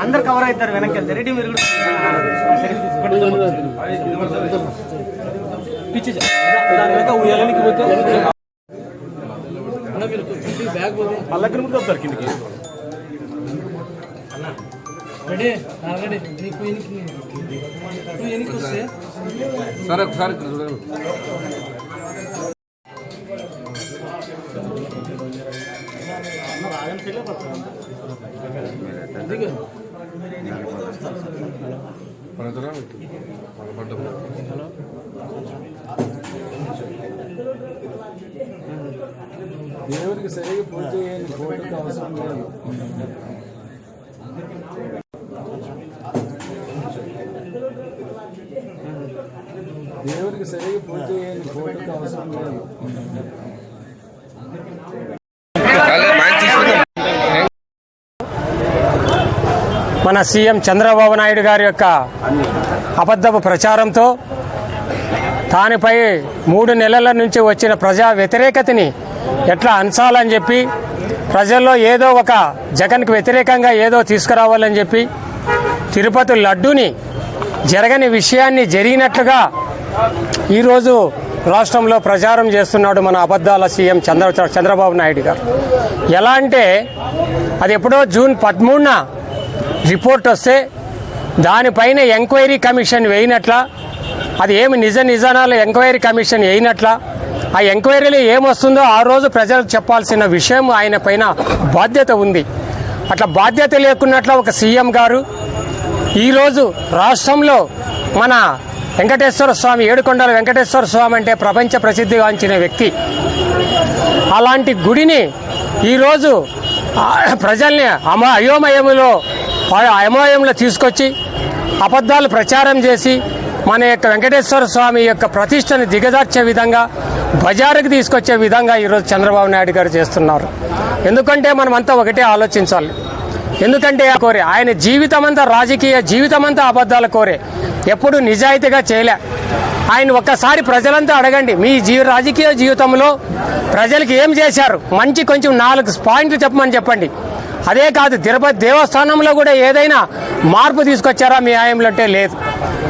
అందరు కవర్ అవుతారు వెనక్కి వెళ్తే. రెడీ మీరు. పిచ్చి ఉయ్యాలనికి పోతే. పల్లకి కిందికి. సరే ఒకసారి ఇక్కడ చూడండి. దేవుడికి సరిగా పూజ చేయండి ఫోటోకి అవసరం లేదు దేవుడికి సరిగా పూజ చేయండి ఫోటోకి అవసరం లేదు మన సీఎం చంద్రబాబు నాయుడు గారి యొక్క అబద్ధపు ప్రచారంతో దానిపై మూడు నెలల నుంచి వచ్చిన ప్రజా వ్యతిరేకతని ఎట్లా అంచాలని చెప్పి ప్రజల్లో ఏదో ఒక జగన్కి వ్యతిరేకంగా ఏదో తీసుకురావాలని చెప్పి తిరుపతి లడ్డూని జరగని విషయాన్ని జరిగినట్లుగా ఈరోజు రాష్ట్రంలో ప్రచారం చేస్తున్నాడు మన అబద్ధాల సీఎం చంద్ర చంద్రబాబు నాయుడు గారు. ఎలా అంటే అది ఎప్పుడో జూన్ పదమూడున రిపోర్ట్ వస్తే దానిపైన ఎంక్వైరీ కమిషన్ వేయినట్ల అది ఏమి నిజ నిజానాలు ఎంక్వైరీ కమిషన్ వేయినట్ల ఆ ఎంక్వైరీలో ఏమొస్తుందో ఆ రోజు ప్రజలకు చెప్పాల్సిన విషయం ఆయన పైన బాధ్యత ఉంది. అట్లా బాధ్యత లేకున్నట్ల ఒక సీఎం గారు ఈరోజు రాష్ట్రంలో మన వెంకటేశ్వర స్వామి ఏడుకొండల వెంకటేశ్వర స్వామి అంటే ప్రపంచ ప్రసిద్ధిగాంచిన వ్యక్తి. అలాంటి గుడిని ఈరోజు ప్రజల్ని అమ అయోమయములో అయోమయంలో తీసుకొచ్చి అబద్ధాలు ప్రచారం చేసి మన యొక్క వెంకటేశ్వర స్వామి యొక్క ప్రతిష్టని దిగజార్చే విధంగా బజారుకి తీసుకొచ్చే విధంగా ఈరోజు చంద్రబాబు నాయుడు గారు చేస్తున్నారు. ఎందుకంటే మనమంతా ఒకటే ఆలోచించాలి. ఎందుకంటే ఆ కోరే ఆయన జీవితమంతా రాజకీయ జీవితమంతా అబద్ధాల కోరే. ఎప్పుడు నిజాయితీగా చేయలే. ఆయన ఒక్కసారి ప్రజలంతా అడగండి మీ జీవ రాజకీయ జీవితంలో ప్రజలకు ఏం చేశారు? మంచి కొంచెం నాలుగు పాయింట్లు చెప్పమని చెప్పండి. అదే కాదు తిరుపతి దేవస్థానంలో కూడా ఏదైనా మార్పు తీసుకొచ్చారా మీ ఆయంలో అంటే లేదు.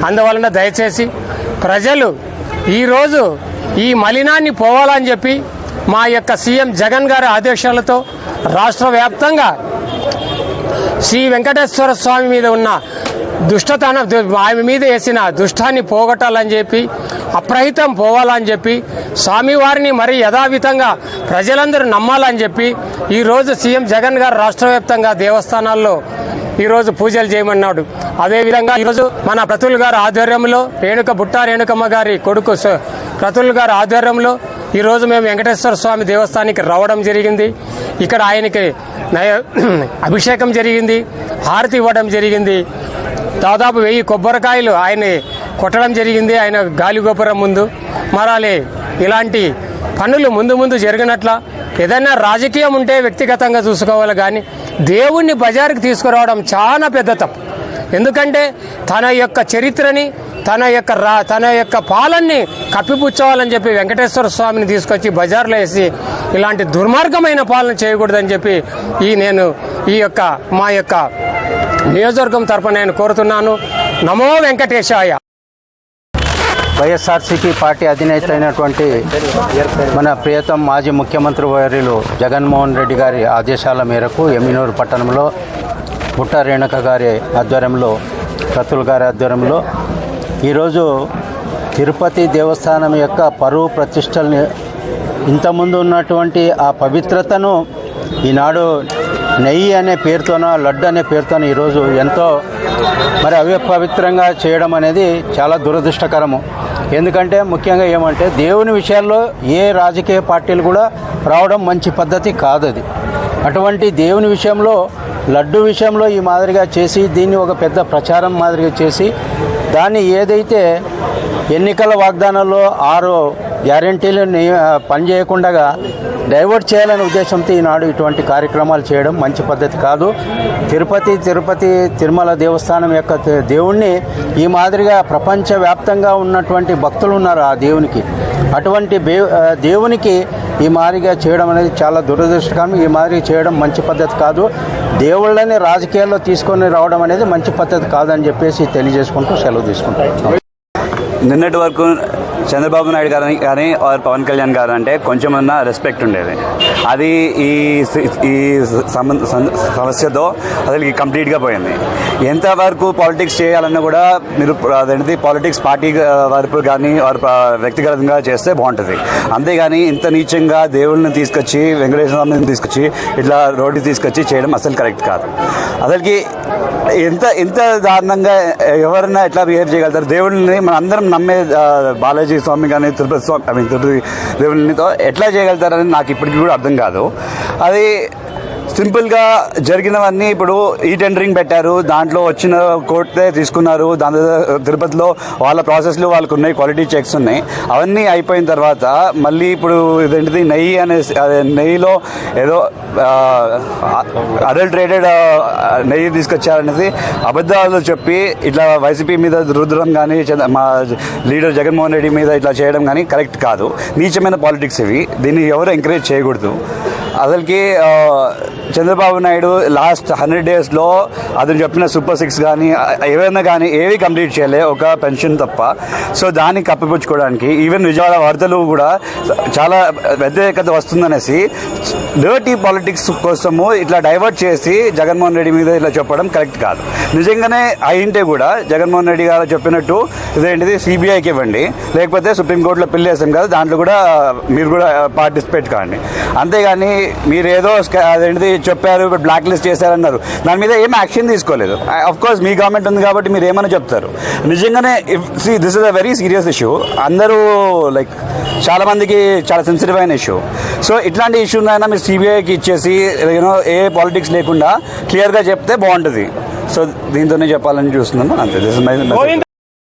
అందువలన దయచేసి ప్రజలు ఈరోజు ఈ మలినాన్ని పోవాలని చెప్పి మా యొక్క సీఎం జగన్ గారి ఆదేశాలతో రాష్ట్ర వ్యాప్తంగా శ్రీ వెంకటేశ్వర స్వామి మీద ఉన్న దుష్టతనం ఆమె మీద వేసిన దుష్టాన్ని పోగొట్టాలని చెప్పి అప్రహితం పోవాలని చెప్పి స్వామివారిని మరి యథావిధంగా ప్రజలందరూ నమ్మాలని చెప్పి ఈరోజు సీఎం జగన్ గారు రాష్ట్ర వ్యాప్తంగా దేవస్థానాల్లో ఈరోజు పూజలు చేయమన్నాడు. అదేవిధంగా ఈరోజు మన ప్రతుల్ గారు ఆధ్వర్యంలో రేణుక బుట్టా రేణుకమ్మ గారి కొడుకు ప్రతుల్ గారి ఆధ్వర్యంలో ఈరోజు మేము వెంకటేశ్వర స్వామి దేవస్థానానికి రావడం జరిగింది. ఇక్కడ ఆయనకి నయ- అభిషేకం జరిగింది. హారతి ఇవ్వడం జరిగింది. దాదాపు వెయ్యి కొబ్బరికాయలు ఆయన కొట్టడం జరిగింది ఆయన గాలి గోపురం ముందు. మరాలి ఇలాంటి పనులు ముందు ముందు జరిగినట్ల ఏదైనా రాజకీయం ఉంటే వ్యక్తిగతంగా చూసుకోవాలి కానీ దేవుణ్ణి బజారుకి తీసుకురావడం చాలా పెద్ద తప్పు. ఎందుకంటే తన యొక్క చరిత్రని తన యొక్క రా తన యొక్క పాలన్ని కప్పిపుచ్చాలని చెప్పి వెంకటేశ్వర స్వామిని తీసుకొచ్చి బజార్లో వేసి ఇలాంటి దుర్మార్గమైన పాలన చేయకూడదని చెప్పి ఈ నేను ఈ యొక్క మా యొక్క నియోజకవర్గం తరపున నేను కోరుతున్నాను. నమో వెంకటేశాయ. వైఎస్ఆర్సీపీ పార్టీ అధినేత అయినటువంటి మన ప్రియతం మాజీ ముఖ్యమంత్రి వర్యులు జగన్మోహన్ రెడ్డి గారి ఆదేశాల మేరకు ఎమ్మినూరు పట్టణంలో బుట్ట రేణుక గారి ఆధ్వర్యంలో కతుల్ గారి ఆధ్వర్యంలో ఈరోజు తిరుపతి దేవస్థానం యొక్క పరువు ప్రతిష్టల్ని ఇంతకుముందు ఉన్నటువంటి ఆ పవిత్రతను ఈనాడు నెయ్యి అనే పేరుతోన లడ్డు అనే పేరుతోన ఈరోజు ఎంతో మరి అవిపవిత్రంగా చేయడం అనేది చాలా దురదృష్టకరము. ఎందుకంటే ముఖ్యంగా ఏమంటే దేవుని విషయాల్లో ఏ రాజకీయ పార్టీలు కూడా రావడం మంచి పద్ధతి కాదు అది అటువంటి దేవుని విషయంలో లడ్డు విషయంలో ఈ మాదిరిగా చేసి దీన్ని ఒక పెద్ద ప్రచారం మాదిరిగా చేసి దాన్ని ఏదైతే ఎన్నికల వాగ్దానాల్లో ఆరు గ్యారంటీలు పని చేయకుండా డైవర్ట్ చేయాలనే ఉద్దేశంతో ఈనాడు ఇటువంటి కార్యక్రమాలు చేయడం మంచి పద్ధతి కాదు. తిరుపతి తిరుపతి తిరుమల దేవస్థానం యొక్క దేవుణ్ణి ఈ మాదిరిగా ప్రపంచవ్యాప్తంగా ఉన్నటువంటి భక్తులు ఉన్నారు ఆ దేవునికి. అటువంటి దేవునికి ఈ మాదిరిగా చేయడం అనేది చాలా దురదృష్టకరం. ఈ మాదిరిగా చేయడం మంచి పద్ధతి కాదు. దేవుళ్ళని రాజకీయాల్లో తీసుకొని రావడం అనేది మంచి పద్ధతి కాదని చెప్పేసి తెలియజేసుకుంటూ సెలవు తీసుకుంటాం నిన్నటి వరకు చంద్రబాబు నాయుడు గారు కానీ ఆర్ పవన్ కళ్యాణ్ గారు అంటే కొంచెం కొంచెమన్నా రెస్పెక్ట్ ఉండేది. అది ఈ ఈ సంబంధ సమస్యతో అసలు కంప్లీట్గా పోయింది. ఎంతవరకు పాలిటిక్స్ చేయాలన్నా కూడా మీరు అదేంటిది పాలిటిక్స్ పార్టీ వరకు కానీ వారు వ్యక్తిగతంగా చేస్తే బాగుంటుంది. అంతేగాని ఇంత నీచంగా దేవుళ్ళని తీసుకొచ్చి వెంకటేశ్వర స్వామిని తీసుకొచ్చి ఇట్లా రోడ్డు తీసుకొచ్చి చేయడం అసలు కరెక్ట్ కాదు. అసలుకి ఎంత ఎంత దారుణంగా ఎవరన్నా ఎట్లా బిహేవ్ చేయగలుగుతారు? దేవుళ్ళని మన అందరం నమ్మే బాలాజీ స్వామి కానీ తిరుపతి స్వామి ఐ మీన్ తిరుపతి దేవునితో ఎట్లా చేయగలుగుతారని నాకు ఇప్పటికీ కూడా అర్థం కాదు. అది సింపుల్గా జరిగినవన్నీ ఇప్పుడు ఈ టెండరింగ్ పెట్టారు. దాంట్లో వచ్చిన కోర్టే తీసుకున్నారు. దాని తిరుపతిలో వాళ్ళ ప్రాసెస్లు వాళ్ళకు ఉన్నాయి క్వాలిటీ చెక్స్ ఉన్నాయి. అవన్నీ అయిపోయిన తర్వాత మళ్ళీ ఇప్పుడు ఇదేంటిది నెయ్యి అనే నెయ్యిలో ఏదో అడల్ట్రేటెడ్ నెయ్యి తీసుకొచ్చారనేది అబద్ధాలు చెప్పి ఇట్లా వైసీపీ మీద రుద్రం కానీ మా లీడర్ జగన్మోహన్ రెడ్డి మీద ఇట్లా చేయడం కానీ కరెక్ట్ కాదు. నీచమైన పాలిటిక్స్ ఇవి. దీన్ని ఎవరు ఎంకరేజ్ చేయకూడదు. అసలుకి చంద్రబాబు నాయుడు లాస్ట్ హండ్రెడ్ డేస్లో అతను చెప్పిన సూపర్ సిక్స్ కానీ ఏవైనా కానీ ఏవి కంప్లీట్ చేయలే ఒక పెన్షన్ తప్ప. సో దాన్ని కప్పిపుచ్చుకోవడానికి ఈవెన్ విజయవాడ వార్తలు కూడా చాలా వ్యతిరేకత వస్తుందనేసి డర్టీ పాలిటిక్స్ కోసము ఇట్లా డైవర్ట్ చేసి జగన్మోహన్ రెడ్డి మీద ఇట్లా చెప్పడం కరెక్ట్ కాదు. నిజంగానే అయింటే కూడా జగన్మోహన్ రెడ్డి గారు చెప్పినట్టు ఇదేంటిది సిబిఐకి ఇవ్వండి లేకపోతే సుప్రీంకోర్టులో పిల్లి వేసాం కదా దాంట్లో కూడా మీరు కూడా పార్టిసిపేట్ కాండి. అంతేగాని మీరేదో అదేంటిది చెప్పారు ఇప్పుడు బ్లాక్ లిస్ట్ చేశారన్నారు. దాని మీద ఏం యాక్షన్ తీసుకోలేదు. అఫ్ కోర్స్ మీ గవర్నమెంట్ ఉంది కాబట్టి మీరు ఏమైనా చెప్తారు? నిజంగానే see this is a very serious issue అందరూ లైక్ చాలామందికి చాలా సెన్సిటివ్ అయిన ఇష్యూ సో ఇట్లాంటి ఇష్యూ అయినా మీరు సిబిఐకి ఇచ్చేసి యూనో ఏ పాలిటిక్స్ లేకుండా క్లియర్గా చెప్తే బాగుంటుంది. సో దీంతోనే చెప్పాలని చూస్తున్నాను. అంతే. This is my